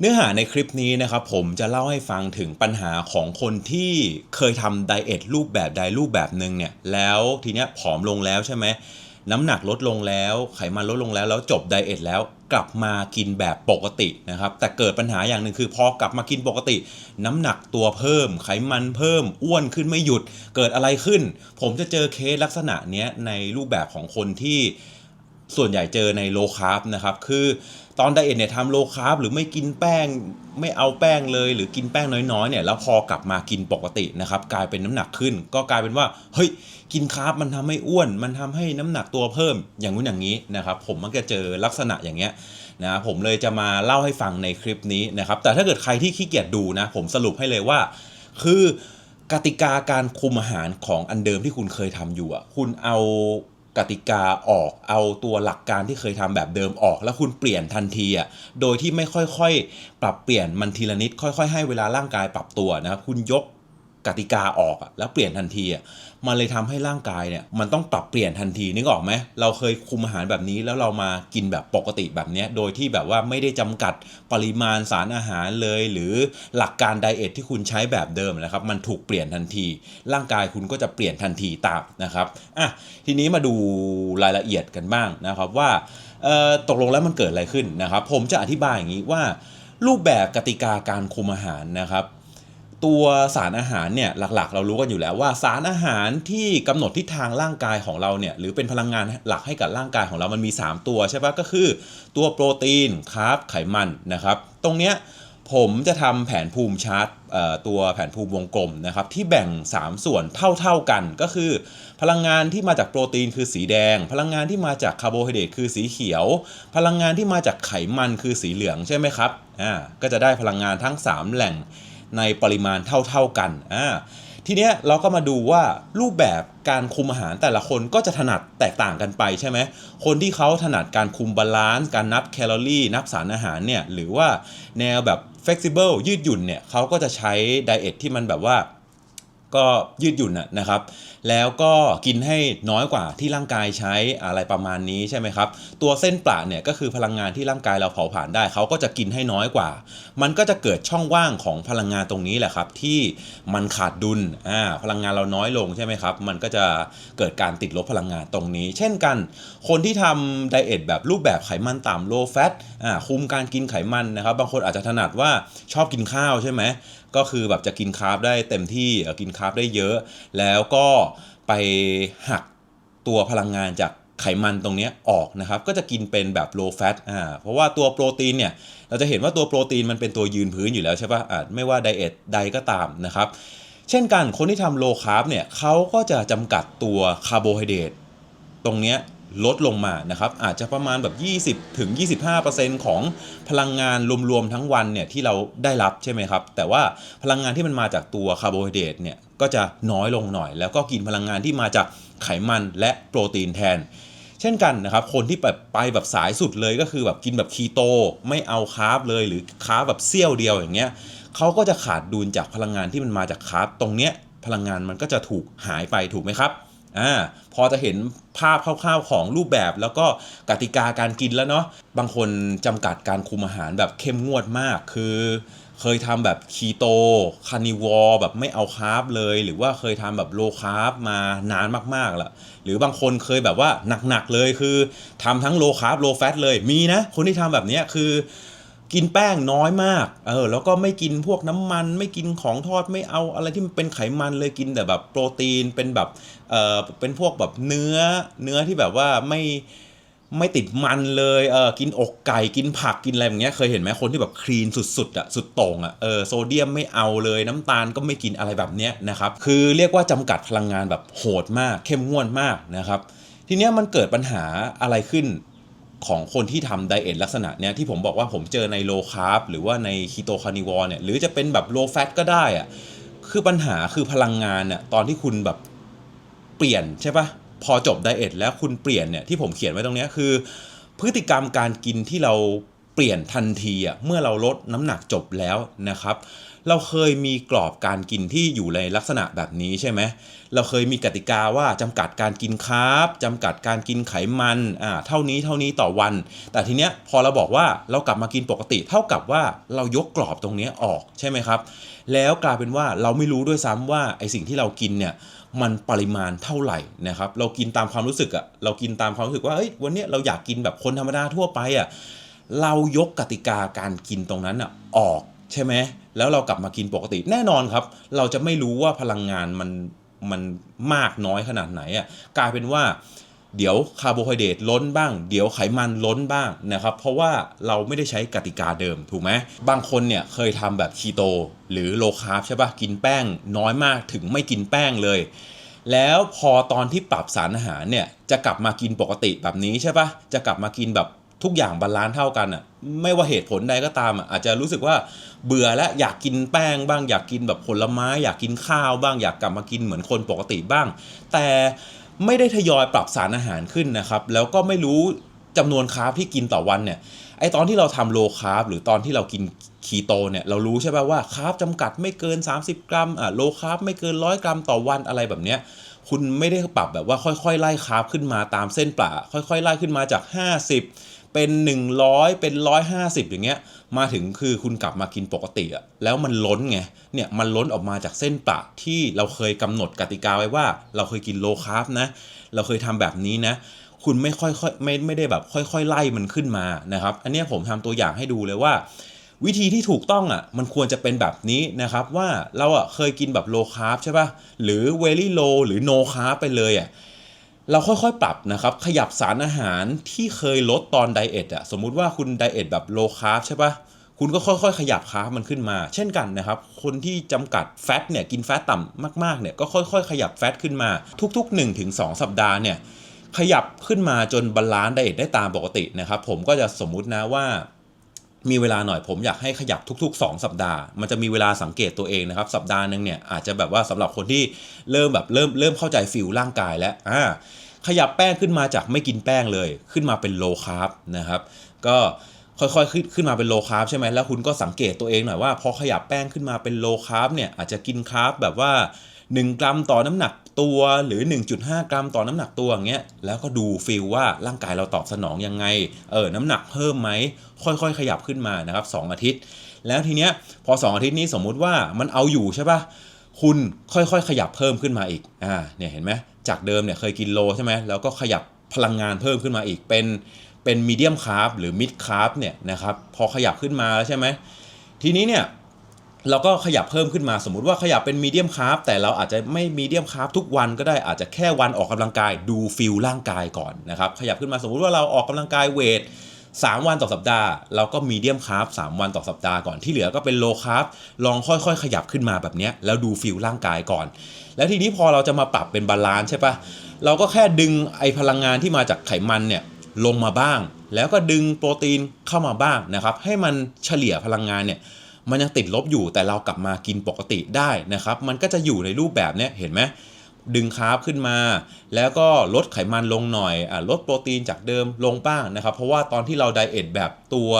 เนื้อหาในคลิปนี้นะครับผมจะเล่าให้ฟังถึงปัญหาของคนที่เคยทำไดเอทรูปแบบใดรูปแบบหนึ่งเนี่ยแล้วทีเนี้ยผอมลงแล้วใช่ไหมน้ำหนักลดลงแล้ว ไขมันลดลงแล้ว แล้วจบไดเอทแล้วกลับมากินแบบปกตินะครับ แต่เกิดปัญหาอย่างหนึ่งคือพอกลับมากินปกติ น้ำหนักตัวเพิ่ม ไขมันเพิ่ม อ้วนขึ้นไม่หยุด เกิดอะไรขึ้น ผมจะเจอเคสลักษณะเนี้ยในรูปแบบของคนที่ ส่วนใหญ่เจอในโลคาร์บนะครับคือตอนไดเอทเนี่ยทำโลคาร์บหรือไม่กินแป้งไม่เอาแป้งเลย หรือกินแป้งน้อยๆเนี่ยแล้วพอกลับมากินปกตินะครับกลายเป็นน้ำหนักขึ้น ก็กลายเป็นว่าเฮ้ยกินคาร์บมันทำให้อ้วน มันทำให้น้ำหนักตัวเพิ่มอย่างนู้นอย่างนี้นะครับผมมักจะเจอลักษณะอย่างเงี้ยนะผมเลยจะมาเล่าให้ฟังในคลิปนี้นะครับแต่ถ้าเกิดใครที่ขี้เกียจดูนะผมสรุปให้เลยว่า คือกติกาการคุมอาหารของอันเดิมที่คุณเคยทำอยู่อะคุณเอา กติกาออกเอาตัวหลักการที่เคยทำแบบเดิมออก แล้วคุณเปลี่ยนทันทีอะโดยที่ไม่ค่อยๆ ปรับเปลี่ยนมันทีละนิดค่อย ๆ ให้เวลาร่างกายปรับตัวนะครับคุณยก กติกาออกอะแล้วเปลี่ยนทันทีอะมันเลยทำให้ร่างกายเนี่ยมันต้องปรับเปลี่ยนทันทีนึกออกไหมเราเคยคุมอาหารแบบนี้แล้วเรามากินแบบปกติแบบเนี้ยโดยที่แบบว่าไม่ได้จำกัดปริมาณสารอาหารเลย หรือหลักการไดเอทที่คุณใช้แบบเดิมนะครับ มันถูกเปลี่ยนทันที ร่างกายคุณก็จะเปลี่ยนทันทีตามนะครับอะทีนี้มาดูรายละเอียดกันบ้างนะครับว่าเออตกลงแล้วมันเกิดอะไรขึ้นนะครับ ผมจะอธิบายอย่างนี้ว่ารูปแบบกติกาการคุมอาหารนะครับ ตัวสารอาหารเนี่ยหลักๆ เรารู้กันอยู่แล้วว่าสารอาหารที่กำหนดทิศทางร่างกายของเราเนี่ยหรือเป็นพลังงานหลักให้กับร่างกายของเรามันมี 3 ตัวใช่ปะก็คือ ตัวโปรตีนคาร์บไขมันนะครับ ตรงเนี้ยผมจะทำแผนภูมิชาร์ตตัวแผนภูมิวงกลมนะครับที่แบ่ง 3 ส่วนเท่าๆกันก็คือ พลังงานที่มาจากโปรตีนคือสีแดง พลังงานที่มาจากคาร์โบไฮเดรตคือสีเขียว พลังงานที่มาจากไขมันคือสีเหลืองใช่ไหมครับอ่าก็จะได้พลังงานทั้ง 3 แหล่ง ในปริมาณเท่าๆกันอ่าทีเนี้ยเราก็มาดูว่ารูปแบบการคุมอาหารแต่ละคนก็จะถนัดแตกต่างกันไปใช่ไหมคนที่เขาถนัดการคุมบาลานซ์การนับแคลอรี่นับสารอาหารเนี่ยหรือว่าแนวแบบ flexible ยืดหยุ่นเนี่ยเขาก็จะใช้ไดเอทที่มันแบบว่าก็ยืดหยุ่นนะนะครับ แล้วก็กินให้น้อยกว่าที่ร่างกายใช้อะไรประมาณนี้ใช่ไหมครับ ตัวเส้นประเนี่ยก็คือพลังงานที่ร่างกายเราเผาผลาญได้เขาก็จะกินให้น้อยกว่า มันก็จะเกิดช่องว่างของพลังงานตรงนี้แหละครับ ที่มันขาดดุลอ่าพลังงานเราน้อยลงใช่ไหมครับ มันก็จะเกิดการติดลบพลังงานตรงนี้ เช่นกัน คนที่ทำไดเอทแบบรูปแบบไขมันต่ำ low fat อ่าคุมการกินไขมันนะครับ บางคนอาจจะถนัดว่าชอบกินข้าวใช่ไหมก็คือแบบจะกินคาร์บได้เต็มที่กินคาร์บได้เยอะ แล้วก็ ไปหักตัวพลังงานจากไขมันตรงนี้ออกนะครับ ก็จะกินเป็นแบบ low fat อ่า เพราะว่าตัวโปรตีนเนี่ย เราจะเห็นว่าตัวโปรตีนมันเป็นตัวยืนพื้นอยู่แล้วใช่ปะอ่าไม่ว่าไดเอทใดก็ตามนะครับ เช่นกันคนที่ทำ low carb เนี่ยเขาก็จะจำกัดตัวคาร์โบไฮเดรตตรงเนี้ย ลดลงมานะครับอาจจะประมาณแบบ 20ถึง25%ของพลังงานรวมๆทั้งวันเนี่ยที่เราได้รับใช่ไหมครับ แต่ว่าพลังงานที่มันมาจากตัวคาร์โบไฮเดรตเนี่ยก็จะน้อยลงหน่อย แล้วก็กินพลังงานที่มาจากไขมันและโปรตีนแทน เช่นกันนะครับคนที่แบบไปแบบสายสุดเลยก็คือแบบกินแบบคีโต ไม่เอาคาร์บเลยหรือคาร์บแบบเสี้ยวเดียวอย่างเงี้ยเขาก็จะขาดดุลจากพลังงานที่มันมาจากคาร์บตรงเนี้ยพลังงานมันก็จะถูกหายไปถูกไหมครับ อ่าพอจะเห็นภาพคร่าวๆของรูปแบบแล้วก็กติกาการกินแล้วเนาะบางคนจำกัดการคุมอาหารแบบเข้มงวดมากคือเคยทำแบบคีโตคานิวอร์แบบไม่เอาคาร์บเลย หรือว่าเคยทำแบบโลคาร์บมานานมากๆละหรือบางคนเคยแบบว่าหนักๆเลยคือทำทั้งโลคาร์บโลแฟตเลยมีนะ คนที่ทำแบบนี้คือ กินแป้งน้อยมาก เออ แล้วก็ไม่กินพวกน้ำมัน ไม่กินของทอด ไม่เอาอะไรที่มันเป็นไขมันเลย กินแต่แบบโปรตีน เป็นแบบ เออเป็นพวกแบบเนื้อ เนื้อที่แบบว่าไม่ ไม่ติดมันเลย เออ กินอกไก่ กินผัก กินอะไรอย่างเงี้ย เคยเห็นไหมคนที่แบบคลีนสุดๆอะสุดโต่งอะเออ โซเดียมไม่เอาเลย น้ำตาลก็ไม่กินอะไรแบบเนี้ยนะครับ คือเรียกว่าจำกัดพลังงานแบบโหดมาก เข้มงวดมากนะครับ ทีเนี้ยมันเกิดปัญหาอะไรขึ้น ของคนที่ทำไดเอทลักษณะเนี้ยที่ผมบอกว่าผมเจอในโลคาร์บหรือว่าในคีโตคานิวอร์เนี่ยหรือจะเป็นแบบโลแฟตก็ได้อะคือปัญหาคือพลังงานเนี่ยตอนที่คุณแบบเปลี่ยนใช่ปะพอจบไดเอทแล้วคุณเปลี่ยนเนี่ยที่ผมเขียนไว้ตรงเนี้ยคือ พฤติกรรมการกินที่เราเปลี่ยนทันทีอะเมื่อเราลดน้ำหนักจบแล้วนะครับ เราเคยมีกรอบการกินที่อยู่ในลักษณะแบบนี้ใช่ไหมเราเคยมีกติกาว่าจำกัดการกินคาร์บจำกัดการกินไขมันอ่าเท่านี้เท่านี้ต่อวัน แต่ทีเนี้ยพอเราบอกว่าเรากลับมากินปกติ เท่ากับว่าเรายกกรอบตรงนี้ออกใช่ไหมครับ แล้วกลายเป็นว่าเราไม่รู้ด้วยซ้ำว่าไอสิ่งที่เรากินเนี่ยมันปริมาณเท่าไหร่นะครับ เรากินตามความรู้สึกอะเรากินตามความรู้สึกว่าเอ้ยวันเนี้ยเราอยากกินแบบคนธรรมดาทั่วไปอะเรายกกติกาการกินตรงนั้นอะออก ใช่ไหมแล้วเรากลับมากินปกติแน่นอนครับ เราจะไม่รู้ว่าพลังงานมันมันมากน้อยขนาดไหนอะกลายเป็นว่าเดี๋ยวคาร์โบไฮเดรตล้นบ้าง เดี๋ยวไขมันล้นบ้างนะครับ เพราะว่าเราไม่ได้ใช้กติกาเดิมถูกไหมบางคนเนี่ยเคยทำแบบคีโตหรือโลคาร์บใช่ปะกินแป้งน้อยมากถึงไม่กินแป้งเลย แล้วพอตอนที่ปรับสารอาหารเนี่ยจะกลับมากินปกติแบบนี้ใช่ปะจะกลับมากินแบบทุกอย่างบาลานซ์เท่ากันอะ ไม่ว่าเหตุผลใดก็ตามอะอาจจะรู้สึกว่าเบื่อแล้วอยากกินแป้งบ้าง อยากกินแบบผลไม้ อยากกินข้าวบ้าง อยากกลับมากินเหมือนคนปกติบ้าง แต่ไม่ได้ทยอยปรับสารอาหารขึ้นนะครับ แล้วก็ไม่รู้จำนวนคาร์บที่กินต่อวันเนี่ยไอตอนที่เราทำโลคาร์บหรือตอนที่เรากินคีโตเนี่ยเรารู้ใช่ป่ะว่าคาร์บจำกัดไม่เกิน 30 กรัมอะโลคาร์บไม่เกินร้อยกรัมต่อวันอะไรแบบเนี้ยคุณไม่ได้ปรับแบบว่าค่อยๆ ไล่คาร์บขึ้นมาตามเส้นปลาค่อยๆ ไล่ขึ้นมาจาก 50 เป็น 100 เป็น 150 อย่างเงี้ย มาถึงคือคุณกลับมากินปกติอะแล้วมันล้นไง เนี่ยมันล้นออกมาจากเส้นปลาที่เราเคยกำหนดกติกาไว้ว่า เราเคยกินโลคาร์บนะ เราเคยทำแบบนี้นะ คุณไม่ค่อยๆไม่ไม่ได้แบบค่อยๆ ไล่มันขึ้นมานะครับ อันนี้ผมทำตัวอย่างให้ดูเลยว่าวิธีที่ถูกต้องอะมันควรจะเป็นแบบนี้นะครับว่าเราอะเคยกินแบบโลคาร์บใช่ป่ะหรือเวลี่โลหรือโนคาร์บไปเลยอะ เราค่อยๆ ปรับนะครับ ขยับสารอาหารที่เคยลดตอนไดเอทอะสมมุติว่าคุณไดเอทแบบโลคาร์บใช่ปะคุณก็ค่อยๆ ขยับคาร์บมันขึ้นมา เช่นกันนะครับ คนที่จำกัดแฟตเนี่ยกินแฟตต่ำมากๆเนี่ยก็ค่อยๆ ขยับแฟตขึ้นมา ทุก ๆ 1-2 สัปดาห์เนี่ยขยับขึ้นมาจนบาลานซ์ไดเอทได้ตามปกตินะครับ ผมก็จะสมมุตินะว่า มีเวลาหน่อยผมอยากให้ขยับทุก ๆ 2 สัปดาห์ มันจะมีเวลาสังเกตตัวเองนะครับ สัปดาห์หนึงเนี่ยอาจจะแบบว่าสำหรับคนที่เริ่มแบบเริ่มเริ่มเข้าใจฟิลร่างกายแล้วอ่าขยับแป้งขึ้นมาจากไม่กินแป้งเลย ขึ้นมาเป็นโลคาร์บนะครับ ก็ค่อยๆขึ้นขึ้นมาเป็นโลคาร์บใช่ไหมแล้วคุณก็สังเกตตัวเองหน่อยว่าพอขยับแป้งขึ้นมาเป็นโลคาร์บเนี่ยอาจจะกินคาร์บแบบว่า 1 กรัมต่อน้ำหนัก ตัวหรือ 1.5 กรัมต่อน้ำหนักตัวอย่างเงี้ยแล้วก็ดูฟีลว่าร่างกายเราตอบสนองยังไงเออน้ำหนักเพิ่มไหมค่อยๆ ขยับขึ้นมานะครับ 2 อาทิตย์ แล้วทีเนี้ยพอ 2 อาทิตย์นี้สมมุติว่ามันเอาอยู่ใช่ป่ะคุณค่อยๆ ขยับเพิ่มขึ้นมาอีกอ่าเนี่ยเห็นไหมจากเดิมเนี่ยเคยกินโลใช่ไหมแล้วก็ขยับพลังงานเพิ่มขึ้นมาอีกเป็นเป็นมีเดียมคาร์บหรือมิดคาร์บเนี่ยนะครับพอขยับขึ้นมาแล้วใช่ไหมทีนี้เนี่ย เราก็ขยับเพิ่มขึ้นมาสมมุติว่าขยับเป็นมีเดียมคาร์บแต่เราอาจจะไม่มีเดียมคาร์บทุกวันก็ได้อาจจะแค่วันออกกำลังกายดูฟิลร่างกายก่อนนะครับขยับขึ้นมาสมมุติว่าเราออกกำลังกายเวท3 วันต่อสัปดาห์ เราก็มีเดียมคาร์บ3วันต่อสัปดาห์ก่อนที่เหลือก็เป็นโลคาร์บลองค่อยๆ ขยับขึ้นมาแบบนี้แล้วดูฟิลร่างกายก่อน แล้วทีนี้พอเราจะมาปรับเป็นบาลานซ์ใช่ปะเราก็แค่ดึงไอพลังงานที่มาจากไขมันเนี่ยลงมาบ้าง แล้วก็ดึงโปรตีนเข้ามาบ้างนะครับให้มันเฉลี่ยพลังงานเนี่ย มันยังติดลบอยู่แต่เรากลับมากินปกติได้นะครับ มันก็จะอยู่ในรูปแบบเนี้ยเห็นไหมดึงคาร์บขึ้นมา แล้วก็ลดไขมันลงหน่อยอลดโปรตีนจากเดิมลงบ้างนะครับ เพราะว่าตอนที่เราไดเอทแบบตัว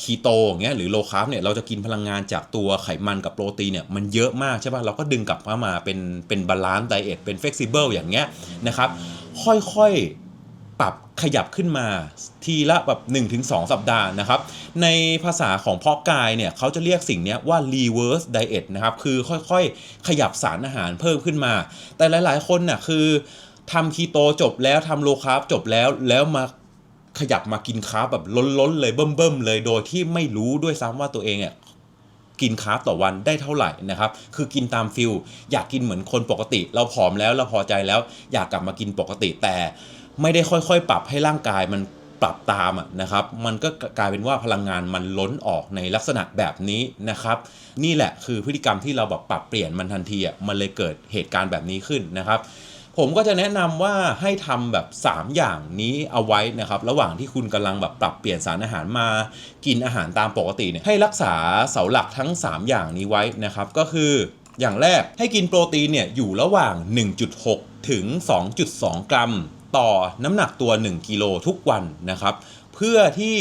คีโตอย่างเงี้ยหรือโลคาร์บเนี่ยเราจะกินพลังงานจากตัวไขมันกับโปรตีนเนี่ยมันเยอะมากใช่ป่ะเราก็ดึงกลับมามาเป็นเป็นบาลานซ์ไดเอทเป็นเฟกซิเบิลอย่างเงี้ยนะครับ ค่อยๆ ปรับขยับขึ้นมาทีละแบบ 1-2 สัปดาห์นะครับ ในภาษาของพ่อกายเนี่ยเขาจะเรียกสิ่งนี้ว่า reverse diet นะครับ คือค่อยๆ ขยับสารอาหารเพิ่มขึ้นมา แต่หลายๆ คนน่ะคือทำคีโตจบแล้วทำโลคาร์บจบแล้วแล้วมาขยับมากินคาร์บแบบล้นๆเลยเบิ่มๆเลยโดยที่ไม่รู้ด้วยซ้ำว่าตัวเองอะกินคาร์บต่อวันได้เท่าไหร่นะครับ คือกินตามฟิลอยากกินเหมือนคนปกติ เราผอมแล้วเราพอใจแล้วอยากกลับมากินปกติแต่ ไม่ได้ค่อยๆ ปรับให้ร่างกายมันปรับตามนะครับ มันก็กลายเป็นว่าพลังงานมันล้นออกในลักษณะแบบนี้นะครับ นี่แหละคือพฤติกรรมที่เราแบบปรับเปลี่ยนมันทันทีอะมันเลยเกิดเหตุการณ์แบบนี้ขึ้นนะครับ ผมก็จะแนะนำว่าให้ทำแบบ 3 อย่างนี้เอาไว้นะครับ ระหว่างที่คุณกำลังแบบปรับเปลี่ยนสารอาหารมากินอาหารตามปกติเนี่ยให้รักษาเสาหลักทั้ง 3 อย่างนี้ไว้นะครับ ก็คืออย่างแรกให้กินโปรตีนเนี่ยอยู่ระหว่าง 1.6 ถึง 2.2 กรัม ต่อน้ำหนักตัว 1 กิโลทุกวันนะครับ เพื่อที่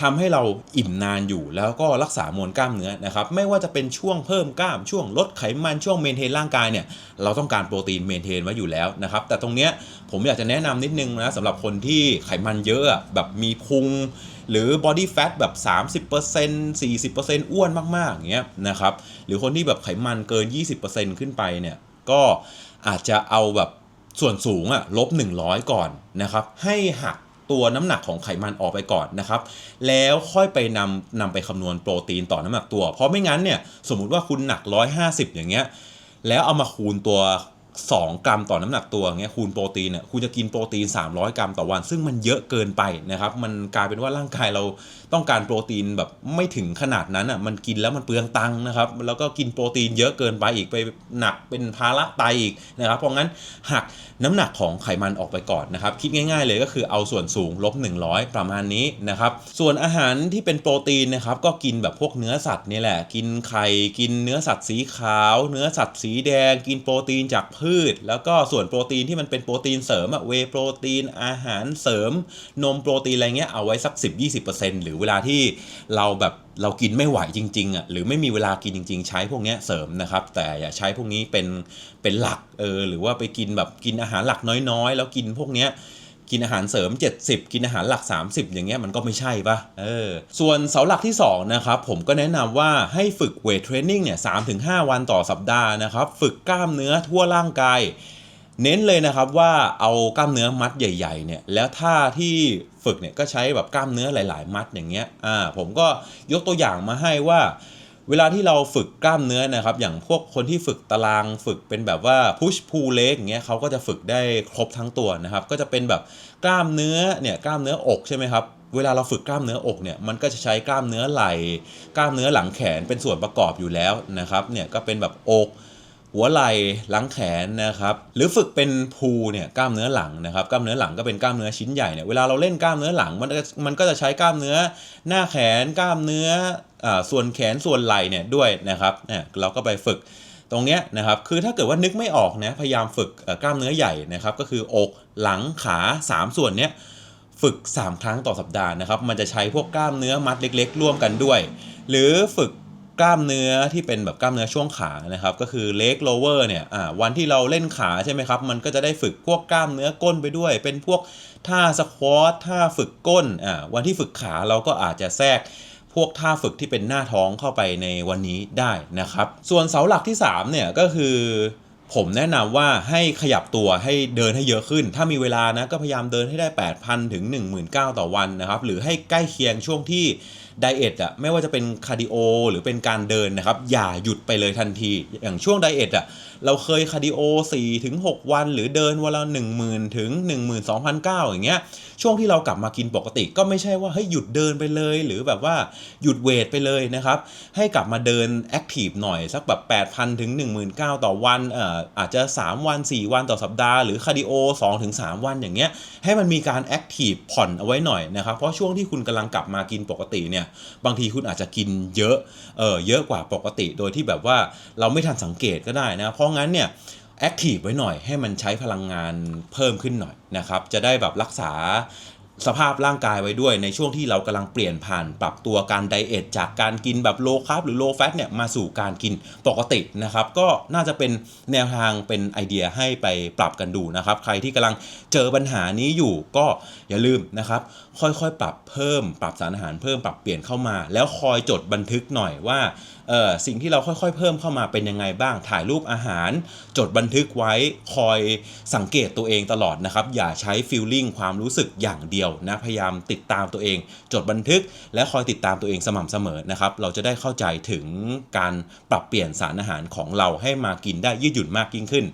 ทำให้เราอิ่มนานอยู่แล้วก็รักษามวลกล้ามเนื้อนะครับ ไม่ว่าจะเป็นช่วงเพิ่มกล้ามช่วงลดไขมันช่วงเมนเทนร่างกายเนี่ยเราต้องการโปรตีนเมนเทนไว้อยู่แล้วนะครับ แต่ตรงเนี้ยผมอยากจะแนะนำนิดนึงนะสำหรับคนที่ไขมันเยอะแบบมีพุงหรือ body fat แบบ 30% 40%อ้วนมากๆอย่างเงี้ยนะครับ หรือคนที่แบบไขมันเกิน 20%ขึ้นไปเนี่ยก็อาจจะเอาแบบ ส่วนสูงอะลบ100 ก่อนนะครับ ให้หักตัวน้ำหนักของไขมันออกไปก่อนนะครับ แล้วค่อยไปนำนำไปคำนวณโปรตีนต่อน้ำหนักตัว เพราะไม่งั้นเนี่ยสมมุติว่าคุณหนัก 150 อย่างเงี้ยแล้วเอามาคูณตัว 2 กรัมต่อน้ำหนักตัวเงี้ยคูณโปรตีนเนี่ยคุณจะกินโปรตีน 300 กรัมต่อวัน ซึ่งมันเยอะเกินไปนะครับ มันกลายเป็นว่าร่างกายเรา ต้องการโปรตีนแบบไม่ถึงขนาดนั้นอะมันกินแล้วมันเปลืองตังค์นะครับ แล้วก็กินโปรตีนเยอะเกินไปอีกไปหนักเป็นภาระไตอีกนะครับ เพราะงั้นหักน้ำหนักของไขมันออกไปก่อนนะครับ คิดง่าย ๆ เลยก็คือเอาส่วนสูงลบ100 ประมาณนี้นะครับส่วนอาหารที่เป็นโปรตีนนะครับก็กินแบบพวกเนื้อสัตว์นี่แหละ กินไข่กินเนื้อสัตว์สีขาว เนื้อสัตว์สีแดง กินโปรตีนจากพืช แล้วก็ส่วนโปรตีนที่มันเป็นโปรตีนเสริมอะเวโปรตีนอาหารเสริม นมโปรตีนอะไรเงี้ยเอาไว้สัก 10-20%หรือเวลาที่เราแบบเรากินไม่ไหวจริงๆอะหรือไม่มีเวลากินจริง ๆ ใช้พวกนี้เสริมนะครับ แต่อย่าใช้พวกนี้เป็นเป็นหลักเออหรือว่าไปกินแบบกินอาหารหลักน้อยๆ แล้วกินพวกเนี้ยกินอาหารเสริม 70 กินอาหารหลัก 30 อย่างเงี้ยมันก็ไม่ใช่ปะเออส่วนเสาหลักที่ 2 นะครับ ผมก็แนะนำว่าให้ฝึกเวทเทรนนิ่งเนี่ย3-5 วันต่อสัปดาห์นะครับ ฝึกกล้ามเนื้อทั่วร่างกาย เน้นเลยนะครับว่าเอากล้ามเนื้อมัดใหญ่ๆเนี่ยแล้วท่าที่ฝึกเนี่ยก็ใช้แบบกล้ามเนื้อหลาย ๆ มัดอย่างเงี้ยอ่าผมก็ยกตัวอย่างมาให้ว่า เวลาที่เราฝึกกล้ามเนื้อนะครับ อย่างพวกคนที่ฝึกตารางฝึกเป็นแบบว่า push pull leg อย่างเงี้ยเขาก็จะฝึกได้ครบทั้งตัวนะครับ ก็จะเป็นแบบกล้ามเนื้อเนี่ยกล้ามเนื้ออกใช่ไหมครับเวลาเราฝึกกล้ามเนื้ออกเนี่ยมันก็จะใช้กล้ามเนื้อไหล่กล้ามเนื้อหลังแขนเป็นส่วนประกอบอยู่แล้วนะครับเนี่ยก็เป็นแบบอก หัวไหล่หลังแขนนะครับหรือฝึกเป็นพูเนี่ยกล้ามเนื้อหลังนะครับกล้ามเนื้อหลังก็เป็นกล้ามเนื้อชิ้นใหญ่เนี่ยเวลาเราเล่นกล้ามเนื้อหลังมันมันก็จะใช้กล้ามเนื้อหน้าแขนกล้ามเนื้ออส่วนแขนส่วนไหล่เนี่ยด้วยนะครับเนี่ยเราก็ไปฝึกตรงเนี้ยนะครับคือถ้าเกิดว่านึกไม่ออกนะพยายามฝึกกล้ามเนื้อใหญ่นะครับก็คืออกหลังขา 3 ส่วนเนี้ยฝึก 3 ครั้งต่อสัปดาห์นะครับมันจะใช้พวกกล้ามเนื้อมัดเล็ก ๆ ร่วมกันด้วย หรือฝึก กล้ามเนื้อที่เป็นแบบกล้ามเนื้อช่วงขานะครับ ก็คือเล็กโลเวอร์เนี่ยอ่าวันที่เราเล่นขาใช่ไหมครับ มันก็จะได้ฝึกพวกกล้ามเนื้อก้นไปด้วย เป็นพวกท่าสควอตท่าฝึกก้นอ่าวันที่ฝึกขาเราก็อาจจะแทรกพวกท่าฝึกที่เป็นหน้าท้องเข้าไปในวันนี้ได้นะครับ ส่วนเสาหลักที่3เนี่ยก็คือผมแนะนำว่าให้ขยับตัวให้เดินให้เยอะขึ้น ถ้ามีเวลานะก็พยายามเดินให้ได้ 8,000 ถึง 19,000 ต่อวันนะครับ หรือให้ใกล้เคียงช่วงที่ ไดเอทอะไม่ว่าจะเป็นคาร์ดิโอหรือเป็นการเดินนะครับ อย่าหยุดไปเลยทันที อย่างช่วงไดเอทอะเราเคยคาร์ดิโอ4ถึง6วัน หรือเดินวันละ10,000ถึง12,900 อย่างเงี้ย ช่วงที่เรากลับมากินปกติ ก็ไม่ใช่ว่าเฮ้ยหยุดเดินไปเลย หรือแบบว่าหยุดเวทไปเลยนะครับ ให้กลับมาเดินแอคทีฟหน่อยสักแบบ8,000ถึง19,000 ต่อวันเอ่ออาจจะ 3 วัน 4 วันต่อสัปดาห์หรือคาร์ดิโอ2ถึง3วันอย่างเงี้ยให้มันมีการแอคทีฟผ่อนเอาไว้หน่อยนะครับเพราะช่วงที่คุณกำลังกลับมากินปกติเนี่ยบางทีคุณอาจจะกินเยอะเออเยอะกว่าปกติ โดยที่แบบว่าเราไม่ทันสังเกตก็ได้นะ เพราะงั้นเนี่ยแอคทีฟไว้หน่อยให้มันใช้พลังงานเพิ่มขึ้นหน่อยนะครับ จะได้แบบรักษา สภาพร่างกายไว้ด้วยในช่วงที่เรากำลังเปลี่ยนผ่านปรับตัวการไดเอทจากการกินแบบโลคาร์บหรือโลแฟตเนี่ยมาสู่การกินปกตินะครับ ก็น่าจะเป็นแนวทางเป็นไอเดียให้ไปปรับกันดูนะครับ ใครที่กำลังเจอปัญหานี้อยู่ก็อย่าลืมนะครับ ค่อยๆ ปรับเพิ่ม ปรับสารอาหารเพิ่มปรับเปลี่ยนเข้ามา แล้วคอยจดบันทึกหน่อยว่า สิ่งที่เราค่อยๆ เพิ่มเข้ามาเป็นยังไงบ้าง ถ่ายรูปอาหาร จดบันทึกไว้คอยสังเกตตัวเองตลอดนะครับ อย่าใช้ฟีลลิ่งความรู้สึกอย่างเดียวนะ พยายามติดตามตัวเอง จดบันทึก และคอยติดตามตัวเองสม่ำเสมอนะครับ เราจะได้เข้าใจถึงการปรับเปลี่ยนสารอาหารของเราให้มากินได้ยืดหยุ่นมากยิ่งขึ้น